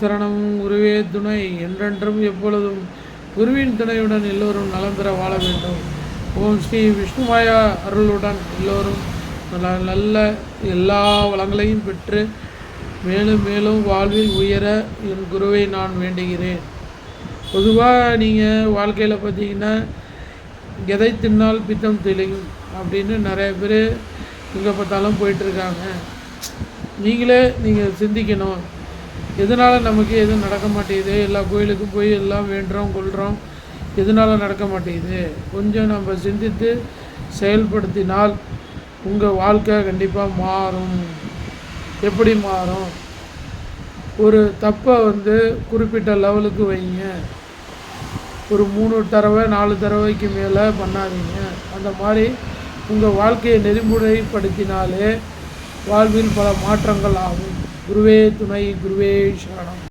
சரணம் குருவே துணை என்றென்றும் எப்பொழுதும் குருவின் துணையுடன் எல்லோரும் நலம் பெற வாழ வேண்டும். ஓம் ஸ்ரீ விஷ்ணுமாயா அருளுடன் எல்லோரும் நல்ல நல்ல எல்லா வளங்களையும் பெற்று மேலும் மேலும் வாழ்வில் உயர என் குருவை நான் வேண்டுகிறேன். பொதுவாக நீங்கள் வாழ்க்கையில் பார்த்தீங்கன்னா எதை தின்னால் பித்தம் தெளியும்? அப்படின்னு நிறைய பேர் எங்கே பார்த்தாலும் போயிட்டுருக்காங்க நீங்களே நீங்கள் சிந்திக்கணும். எதனால் நமக்கு எதுவும் நடக்க மாட்டேங்குது? எல்லா கோயிலுக்கும் போய் எல்லாம் வேண்டுறோம் கொள்கிறோம் எதனால் நடக்க மாட்டேங்குது? கொஞ்சம் நம்ம சிந்தித்து செயல்படுத்தினால் உங்கள் வாழ்க்கை கண்டிப்பாக மாறும். எப்படி மாறும்? ஒரு தப்பை வந்து குறிப்பிட்ட லெவலுக்கு வைங்க. ஒரு மூணு தடவை நாலு தடவைக்கு மேலே பண்ணாதீங்க. அந்த மாதிரி உங்கள் வாழ்க்கையை நெறிமுறைப்படுத்தினாலே வாழ்வில் பல மாற்றங்கள் ஆகும். குருவே துணை குருவே சரணம்